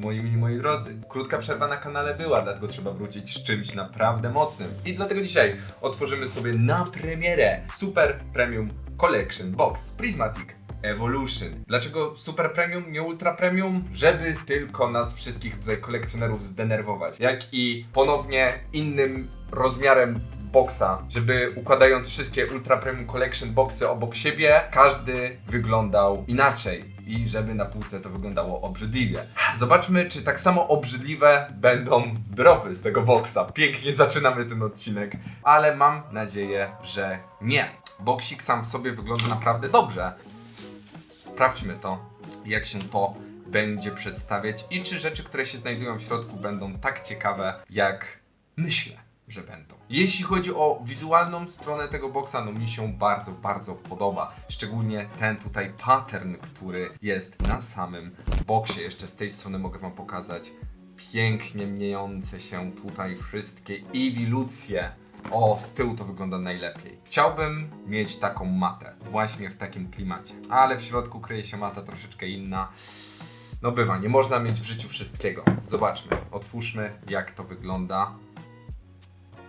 moi mili, moi drodzy, krótka przerwa na kanale była, dlatego trzeba wrócić z czymś naprawdę mocnym. I dlatego dzisiaj otworzymy sobie na premierę Super Premium Collection Box Prismatic Evolution. Dlaczego Super Premium, nie Ultra Premium? Żeby tylko nas wszystkich tutaj kolekcjonerów zdenerwować. Jak i ponownie innym rozmiarem boxa, żeby układając wszystkie Ultra Premium Collection boxy obok siebie, każdy wyglądał inaczej i żeby na półce to wyglądało obrzydliwie. Zobaczmy, czy tak samo obrzydliwe będą dropy z tego boxa. Pięknie zaczynamy ten odcinek, ale mam nadzieję, że nie. Boksik sam w sobie wygląda naprawdę dobrze. Sprawdźmy to, jak się to będzie przedstawiać i czy rzeczy, które się znajdują w środku będą tak ciekawe, jak myślę, że będą. Jeśli chodzi o wizualną stronę tego boksa, no mi się bardzo, bardzo podoba. Szczególnie ten tutaj pattern, który jest na samym boksie. Jeszcze z tej strony mogę wam pokazać pięknie mniejące się tutaj wszystkie ewilucje. O, z tyłu to wygląda najlepiej. Chciałbym mieć taką matę, właśnie w takim klimacie. Ale w środku kryje się mata troszeczkę inna. No bywa, nie można mieć w życiu wszystkiego. Zobaczmy, otwórzmy jak to wygląda.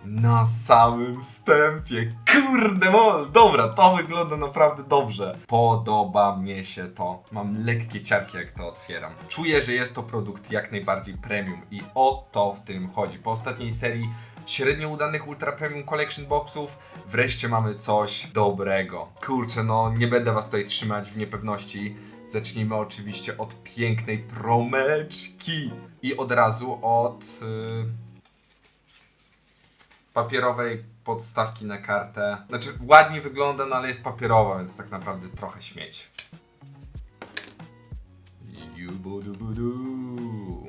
Na samym wstępie. Kurde mol, dobra, to wygląda naprawdę dobrze. Podoba mnie się to. Mam lekkie ciarki jak to otwieram. Czuję, że jest to produkt jak najbardziej premium i o to w tym chodzi. Po ostatniej serii średnio udanych Ultra Premium Collection Boxów wreszcie mamy coś dobrego. Kurczę, no nie będę was tutaj trzymać w niepewności. Zacznijmy oczywiście od pięknej promeczki i od razu od... Yy papierowej podstawki na kartę. Znaczy, ładnie wygląda, no ale jest papierowa, więc tak naprawdę trochę śmieć.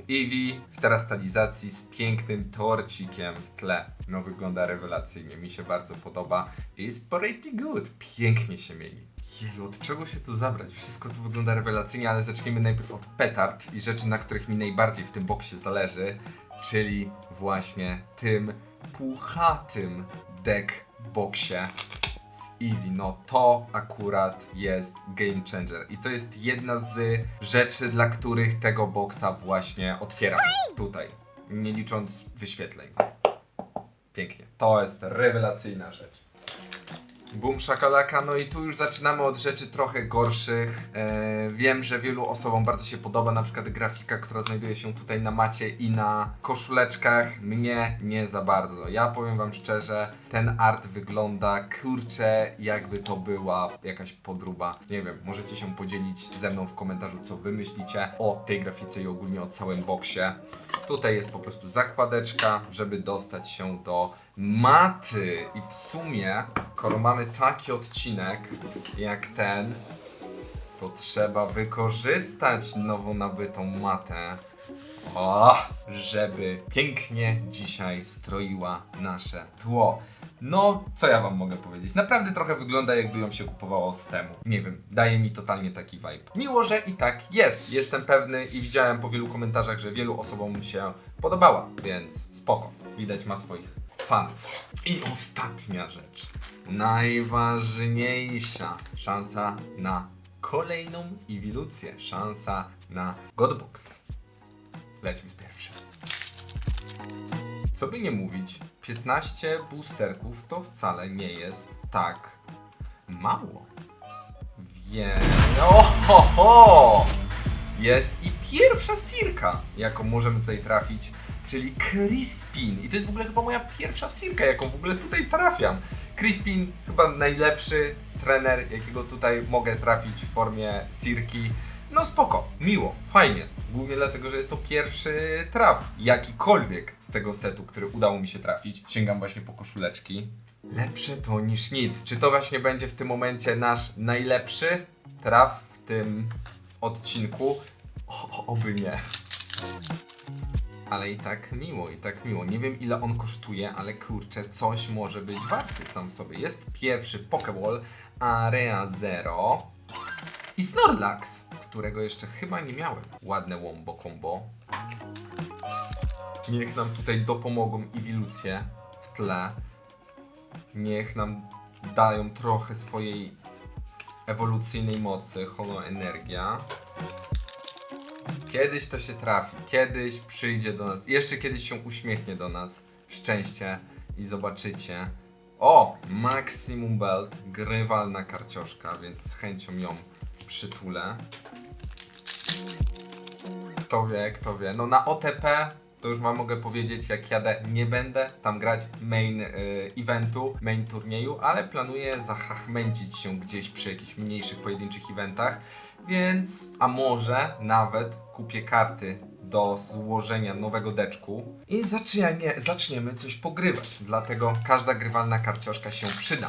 Eevee w teraz stylizacji z pięknym torcikiem w tle. No wygląda rewelacyjnie, mi się bardzo podoba. Is pretty good. Pięknie się mieli. Jej, od czego się tu zabrać? Wszystko tu wygląda rewelacyjnie, ale zacznijmy najpierw od petard i rzeczy, na których mi najbardziej w tym boksie zależy, czyli właśnie tym puchatym deck boxie z Eevee. No to akurat jest game changer. I to jest jedna z rzeczy, dla których tego boxa właśnie otwieram. Tutaj. Nie licząc wyświetleń. Pięknie. To jest rewelacyjna rzecz. Boom szakalaka, no i tu już zaczynamy od rzeczy trochę gorszych. E, wiem, że wielu osobom bardzo się podoba na przykład grafika, która znajduje się tutaj na macie i na koszuleczkach. Mnie nie za bardzo. Ja powiem wam szczerze, ten art wygląda kurczę, jakby to była jakaś podruba. Nie wiem, możecie się podzielić ze mną w komentarzu, co wy myślicie o tej grafice i ogólnie o całym boksie. Tutaj jest po prostu zakładeczka, żeby dostać się do maty. I w sumie, skoro mamy taki odcinek jak ten, to trzeba wykorzystać nowo nabytą matę. O, żeby pięknie dzisiaj stroiła nasze tło. No, co ja wam mogę powiedzieć? Naprawdę trochę wygląda jakby ją się kupowało z temu. Nie wiem, daje mi totalnie taki vibe. Miło, że i tak jest. Jestem pewny i widziałem po wielu komentarzach, że wielu osobom się podobała, więc spoko. Widać ma swoich fanów. I ostatnia rzecz. Najważniejsza szansa na kolejną ewilucję. Szansa na Godbox. Lecimy z pierwszym. Co by nie mówić, 15 boosterków to wcale nie jest tak mało. Więc... Ohoho! Jest i pierwsza Sirka, jaką możemy tutaj trafić, czyli Crispin. I to jest w ogóle chyba moja pierwsza Sirka, jaką w ogóle tutaj trafiam. Crispin chyba najlepszy trener, jakiego tutaj mogę trafić w formie Sirki. No spoko, miło, fajnie. Głównie dlatego, że jest to pierwszy traf, jakikolwiek z tego setu, który udało mi się trafić. Sięgam właśnie po koszuleczki. Lepsze to niż nic. Czy to właśnie będzie w tym momencie nasz najlepszy traf w tym odcinku? O, oby nie. Ale i tak miło, i tak miło. Nie wiem ile on kosztuje, ale kurczę, coś może być warty sam w sobie. Jest pierwszy Pokeball Area Zero i Snorlax, którego jeszcze chyba nie miałem. Ładne wombo combo. Niech nam tutaj dopomogą ewilucje w tle. Niech nam dają trochę swojej ewolucyjnej mocy, holoenergia. Kiedyś to się trafi, kiedyś przyjdzie do nas, jeszcze kiedyś się uśmiechnie do nas szczęście i zobaczycie. O! Maximum Belt, grywalna karcioszka, więc z chęcią ją przytulę. Kto wie, kto wie. No na OTP to już wam mogę powiedzieć, jak jadę, nie będę tam grać main y, eventu, main turnieju, ale planuję zahachmęcić się gdzieś przy jakichś mniejszych pojedynczych eventach, więc a może nawet kupię karty do złożenia nowego deczku i zaczniemy, zaczniemy coś pogrywać. Dlatego każda grywalna karcioszka się przyda.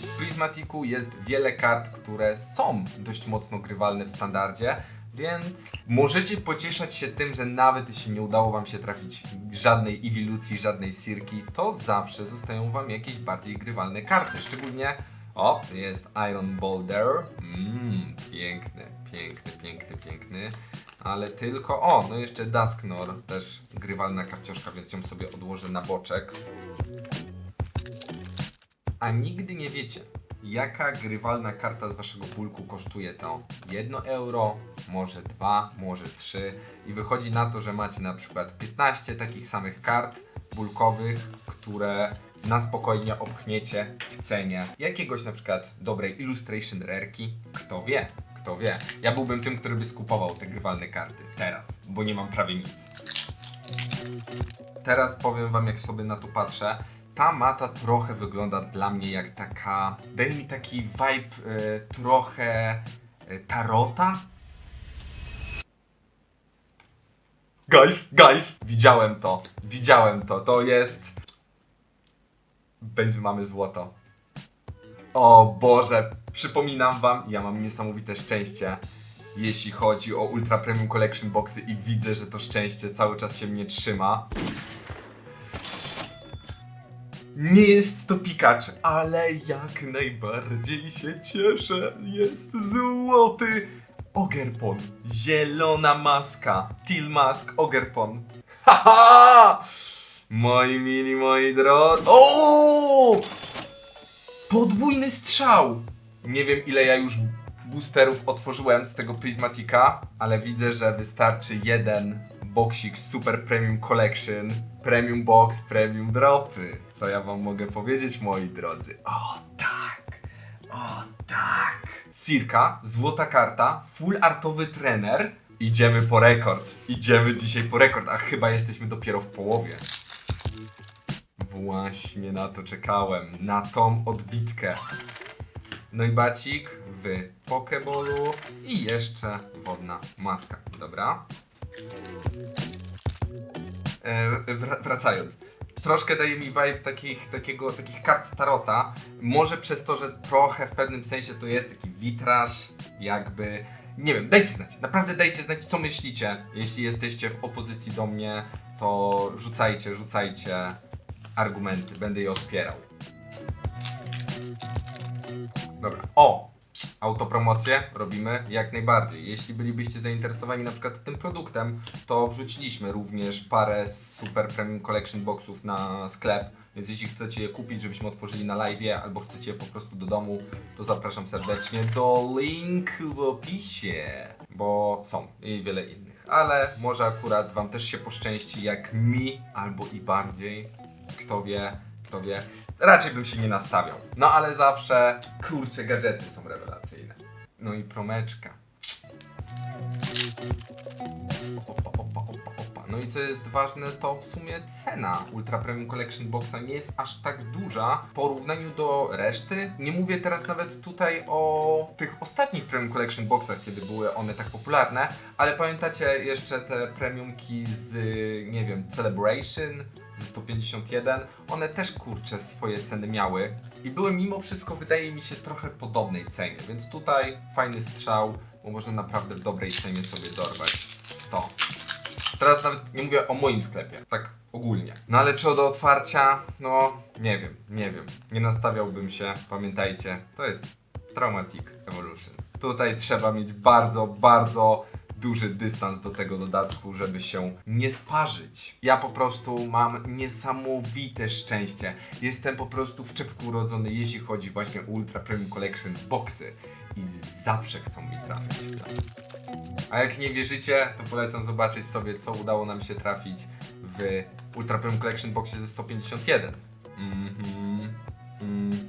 W Prismaticu jest wiele kart, które są dość mocno grywalne w standardzie, więc możecie pocieszać się tym, że nawet jeśli nie udało wam się trafić żadnej ewilucji, żadnej sirki, to zawsze zostają wam jakieś bardziej grywalne karty. Szczególnie, o, jest Iron Boulder. Mmm, piękny, piękny, piękny, piękny. Ale tylko, o, no jeszcze Dusknor, też grywalna karcioszka, więc ją sobie odłożę na boczek. A nigdy nie wiecie, jaka grywalna karta z waszego bulku kosztuje to 1 euro, może 2, może 3 i wychodzi na to, że macie na przykład 15 takich samych kart bulkowych, które na spokojnie obchniecie w cenie jakiegoś na przykład dobrej illustration rareki. Kto wie, kto wie. Ja byłbym tym, który by skupował te grywalne karty teraz, bo nie mam prawie nic. Teraz powiem wam, jak sobie na to patrzę. Ta mata trochę wygląda dla mnie jak taka. Daje mi taki vibe y, trochę y, tarota. Guys, guys! Widziałem to, widziałem to. To jest. Będzie mamy złoto. O Boże, przypominam wam, ja mam niesamowite szczęście, jeśli chodzi o Ultra Premium Collection Boxy i widzę, że to szczęście cały czas się mnie trzyma. Nie jest to pikacz, ale jak najbardziej się cieszę. Jest złoty Ogerpon. Zielona maska. Teal Mask Ogerpon. Haha! Moi mili, moi drodzy. O! Podwójny strzał! Nie wiem ile ja już boosterów otworzyłem z tego Prismatika, ale widzę, że wystarczy jeden boksik Super Premium Collection, Premium Box, Premium Dropy. Co ja wam mogę powiedzieć, moi drodzy? O tak! O tak! Cirka, złota karta, full artowy trener. Idziemy po rekord. Idziemy dzisiaj po rekord, a chyba jesteśmy dopiero w połowie. Właśnie na to czekałem. Na tą odbitkę. No i bacik w Pokeballu i jeszcze wodna maska. Dobra. E, wra- wracając. Troszkę daje mi vibe takich, takiego, takich kart tarota. Może przez to, że trochę w pewnym sensie to jest taki witraż, jakby. Nie wiem, dajcie znać. Naprawdę dajcie znać, co myślicie. Jeśli jesteście w opozycji do mnie, to rzucajcie, rzucajcie argumenty. Będę je odpierał. Dobra. O! Autopromocję robimy jak najbardziej. Jeśli bylibyście zainteresowani na przykład tym produktem, to wrzuciliśmy również parę Super Premium Collection Boxów na sklep. Więc jeśli chcecie je kupić, żebyśmy otworzyli na live, albo chcecie je po prostu do domu, to zapraszam serdecznie do linku w opisie, bo są i wiele innych. Ale może akurat Wam też się poszczęści jak mi, albo i bardziej. Kto wie, kto wie. Raczej bym się nie nastawiał. No ale zawsze, kurcze, gadżety są rewelacyjne. No i promeczka. Opa, opa, opa, opa. No i co jest ważne, to w sumie cena Ultra Premium Collection Boxa nie jest aż tak duża w porównaniu do reszty. Nie mówię teraz nawet tutaj o tych ostatnich Premium Collection Boxach, kiedy były one tak popularne, ale pamiętacie jeszcze te premiumki z, nie wiem, Celebration, ze 151, one też kurczę swoje ceny miały i były mimo wszystko wydaje mi się trochę podobnej cenie, więc tutaj fajny strzał, bo można naprawdę w dobrej cenie sobie dorwać to. Teraz nawet nie mówię o moim sklepie, tak ogólnie. No ale czy do otwarcia? No nie wiem, nie wiem. Nie nastawiałbym się, pamiętajcie, to jest Traumatic Evolution. Tutaj trzeba mieć bardzo, bardzo duży dystans do tego dodatku, żeby się nie sparzyć. Ja po prostu mam niesamowite szczęście. Jestem po prostu w czepku urodzony, jeśli chodzi właśnie o Ultra Premium Collection boxy i zawsze chcą mi trafiać. A jak nie wierzycie, to polecam zobaczyć sobie, co udało nam się trafić w Ultra Premium Collection Boxie ze 151. Mhm. Mhm.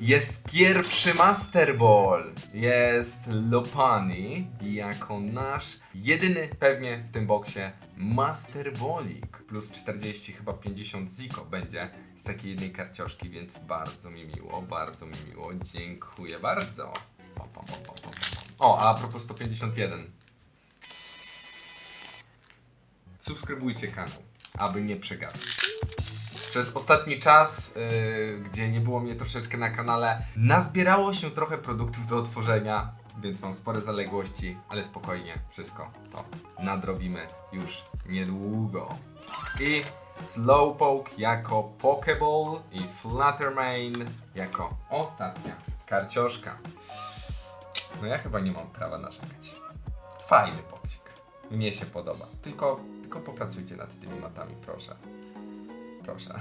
Jest pierwszy Master Ball. Jest Lopani jako nasz jedyny pewnie w tym boksie Master Ballik. Plus 40, chyba 50 Ziko będzie z takiej jednej karcioszki, więc bardzo mi miło, bardzo mi miło. Dziękuję bardzo. Pam, pam, pam, pam, pam. O, a propos 151. Subskrybujcie kanał, aby nie przegapić. Przez ostatni czas, yy, gdzie nie było mnie troszeczkę na kanale, nazbierało się trochę produktów do otworzenia, więc mam spore zaległości, ale spokojnie, wszystko to nadrobimy już niedługo. I Slowpoke jako Pokeball i Fluttermane jako ostatnia karcioszka. No ja chyba nie mam prawa narzekać. Fajny boksik. Mnie się podoba. Tylko, tylko popracujcie nad tymi matami, proszę. Proszę.